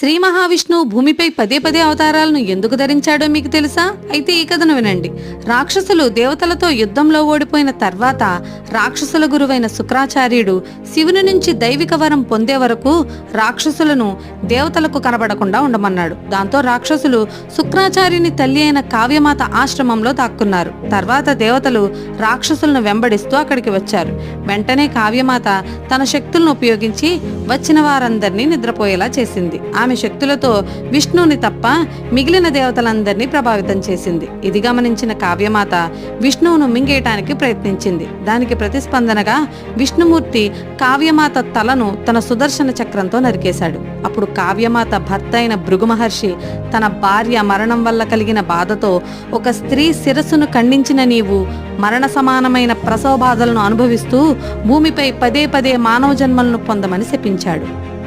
శ్రీ మహావిష్ణువు భూమిపై పదే పదే అవతారాలను ఎందుకు ధరించాడో మీకు తెలుసా? అయితే ఈ కథను వినండి. రాక్షసులు దేవతలతో యుద్ధంలో ఓడిపోయిన తర్వాత రాక్షసుల గురువైన శుక్రాచార్యుడు శివుని నుంచి దైవిక వరం పొందే వరకు రాక్షసులను దేవతలకు కనబడకుండా ఉండమన్నాడు. దాంతో రాక్షసులు శుక్రాచార్యుని తల్లి అయిన కావ్యమాత ఆశ్రమంలో దాక్కున్నారు. తర్వాత దేవతలు రాక్షసులను వెంబడిస్తూ అక్కడికి వచ్చారు. వెంటనే కావ్యమాత తన శక్తులను ఉపయోగించి వచ్చిన వారందరినీ నిద్రపోయేలా చేసింది. ఆమె శక్తులతో విష్ణువుని తప్ప మిగిలిన దేవతలందరినీ ప్రభావితం చేసింది. ఇది గమనించిన కావ్యమాత విష్ణువును మింగేయటానికి ప్రయత్నించింది. దానికి ప్రతిస్పందనగా విష్ణుమూర్తి కావ్యమాత తలను తన సుదర్శన చక్రంతో నరికేశాడు. అప్పుడు కావ్యమాత భర్త అయిన భృగు మహర్షి తన భార్య మరణం వల్ల కలిగిన బాధతో ఒక స్త్రీ శిరస్సును ఖండించిన నీవు మరణ సమానమైన ప్రసవ బాధలను అనుభవిస్తూ భూమిపై పదే పదే మానవ జన్మలను పొందమని శపించాడు.